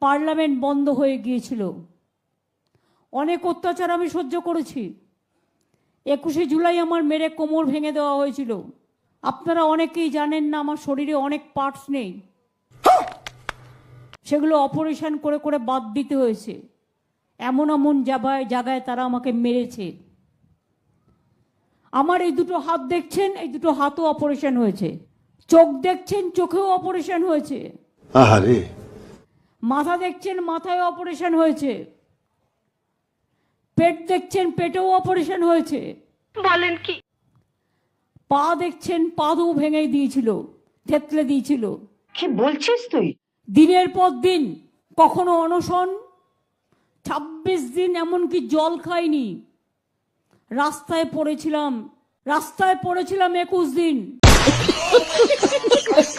Parliament বন্ধ হয়ে গিয়েছিল। অনেক অত্যাচার আমি সহ্য করেছি। একুশে জুলাই আমার মেরে কোমর ভেঙে দেওয়া হয়েছিল। আপনারা অনেকেই জানেন না, আমার শরীরে অনেক পার্টস নেই। সেগুলো অপারেশন করে করে বাদ দিতে হয়েছে। এমন এমন জায়গায় জায়গায় তারা আমাকে মেরেছে। আমার এই দুটো হাত দেখছেন, এই দুটো হাতও অপারেশন হয়েছে। চোখ দেখছেন, চোখেও অপারেশন হয়েছে। আহারে! মাথা দেখছেন মাথায় অপারেশন হয়েছে। পেট দেখছেন পেটেও অপারেশন হয়েছে। বলেন কি? পা দেখছেন পাদও ভেঙে দিয়েছিল থেতলে দিয়েছিল। কি বলছিস তুই? দিনের পর দিন কখনো অনশন ছাব্বিশ দিন এমনকি জল খাইনি। রাস্তায় পড়েছিলাম রাস্তায় পড়েছিলাম একুশ দিন।